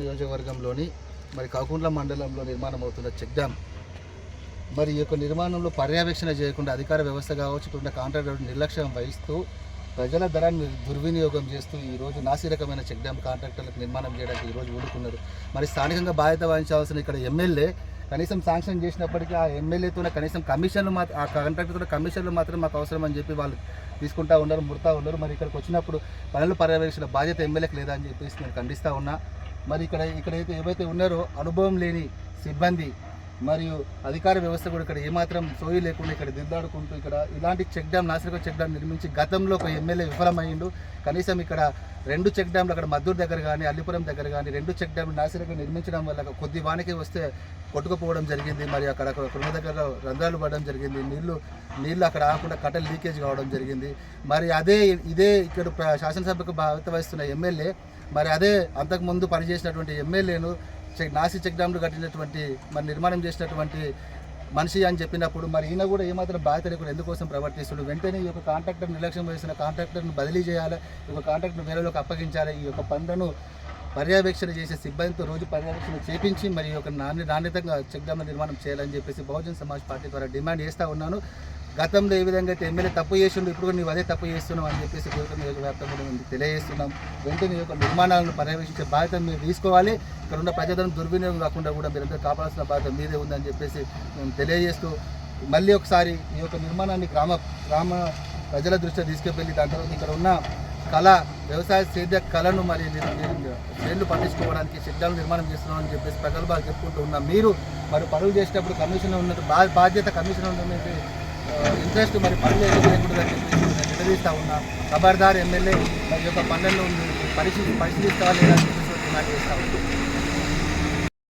నియోజకవర్గంలోని మరి కాకుండ్ల మండలంలో నిర్మాణం అవుతున్న చెక్ డ్యామ్. మరి ఈ యొక్క నిర్మాణంలో పర్యవేక్షణ చేయకుండా అధికార వ్యవస్థ కావచ్చు ఇక్కడ కాంట్రాక్టర్ నిర్లక్ష్యం వహిస్తూ ప్రజల ధరాన్ని దుర్వినియోగం చేస్తూ ఈ రోజు నాసిరకమైన చెక్ డ్యామ్ కాంట్రాక్టర్లకు నిర్మాణం చేయడానికి ఈరోజు ఊరుకున్నారు. మరి స్థానికంగా బాధ్యత వహించాల్సిన ఇక్కడ ఎమ్మెల్యే కనీసం శాంక్షన్ చేసినప్పటికీ ఆ ఎమ్మెల్యేతోనే కనీసం కమిషన్లు మాత్రం ఆ కాంట్రాక్టర్తో కమిషన్లు మాత్రం మాకు అవసరం అని చెప్పి వాళ్ళు తీసుకుంటా ఉన్నారు ముడతా ఉన్నారు. మరి ఇక్కడికి వచ్చినప్పుడు పనులు పర్యవేక్షణ బాధ్యత ఎమ్మెల్యేకి లేదా అని చెప్పేసి నేను ఖండిస్తూ ఉన్నా. మరి ఇక్కడ ఇక్కడైతే ఏవైతే ఉన్నారో అనుభవం లేని సిబ్బంది మరియు అధికార వ్యవస్థ కూడా ఇక్కడ ఏమాత్రం సోయి లేకుండా ఇక్కడ దిద్దాడుకుంటూ ఇక్కడ ఇలాంటి చెక్ డ్యామ్ నాసిరక చెక్ డ్యామ్ నిర్మించి గతంలో ఒక ఎమ్మెల్యే విఫలమైండు కనీసం ఇక్కడ రెండు చెక్ డ్యామ్లు అక్కడ మద్దూరు దగ్గర కానీ అల్లిపురం దగ్గర కానీ రెండు చెక్ డ్యామ్లు నాసిరక నిర్మించడం వల్ల కొద్ది వానికి వస్తే కొట్టుకుపోవడం జరిగింది. మరి అక్కడ కుటుంబ దగ్గర రంధ్రాలు పడడం జరిగింది. నీళ్ళు నీళ్ళు అక్కడ ఆకుండా కట్టలు లీకేజ్ కావడం జరిగింది. మరి అదే ఇదే ఇక్కడ ప్ర- శాసనసభకు బాధ్యత వహిస్తున్న ఎమ్మెల్యే మరి అదే అంతకుముందు పనిచేసినటువంటి ఎమ్మెల్యేను చెక్ నాసి చెక్ డ్యామ్లు కట్టినటువంటి మరి నిర్మాణం చేసినటువంటి మనిషి అని చెప్పినప్పుడు మరి ఈయన కూడా ఏమాత్రం బాధ్యత లేకుండా ఎందుకోసం ప్రవర్తిస్తుడు? వెంటనే ఈ యొక్క కాంట్రాక్టర్ నిర్లక్ష్యం వహిస్తున్న కాంట్రాక్టర్ను బదిలీ చేయాలి? ఈ యొక్క కాంట్రాక్టర్ వేరేలోకి అప్పగించాలి? ఈ యొక్క పనులను పర్యవేక్షణ చేసే సిబ్బందితో రోజు పర్యవేక్షణ చేపించి మరి ఈ యొక్క నాణ్య నాణ్యతంగా చెక్ డ్యామ్ల నిర్మాణం చేయాలని చెప్పేసి బహుజన్ సమాజ్ పార్టీ ద్వారా డిమాండ్ చేస్తూ ఉన్నాను. గతంలో ఏ విధంగా అయితే ఎమ్మెల్యే తప్పు చేసిండు ఇప్పుడు కూడా నువ్వు అదే తప్పు చేస్తున్నావు అని చెప్పేసి గౌతమ్ నియోజకవ్యాప్తంగా మేము తెలియజేస్తున్నాం. వెంటనే యొక్క నిర్మాణాలను పర్యవేక్షించే బాధ్యత మీరు తీసుకోవాలి. ఇక్కడ ఉన్న ప్రజలను దుర్వినియోగం కాకుండా కూడా మీరందరూ కాపాడాల్సిన బాధ్యత మీదే ఉందని చెప్పేసి మేము తెలియజేస్తూ మళ్ళీ ఒకసారి ఈ యొక్క నిర్మాణాన్ని గ్రామ గ్రామ ప్రజల దృష్టిలో తీసుకెళ్ళి దాని తర్వాత ఇక్కడ ఉన్న కళ వ్యవసాయ సేద్య కళను మరి చేళ్ళు పండించుకోవడానికి సిద్ధాలు నిర్మాణం చేస్తున్నామని చెప్పేసి ప్రగల్భాలు చెప్పుకుంటూ ఉన్నాం మీరు మరి పనులు చేసేటప్పుడు కమిషన్ ఉన్నట్టు బా బాధ్యత కమిషన్ ఉన్నటువంటి ఇంట్రెస్ట్ మరి పనులు ఎందుకు లేకూడదని చెప్పేసి నేను నిలదీస్తా ఉన్నా. ఖబర్దార్ ఎమ్మెల్యే మరి యొక్క పనులను పరిశీలి పరిశీలిస్తావా లేదా చెప్పేసి డిమాండ్ చేస్తా ఉన్నాం.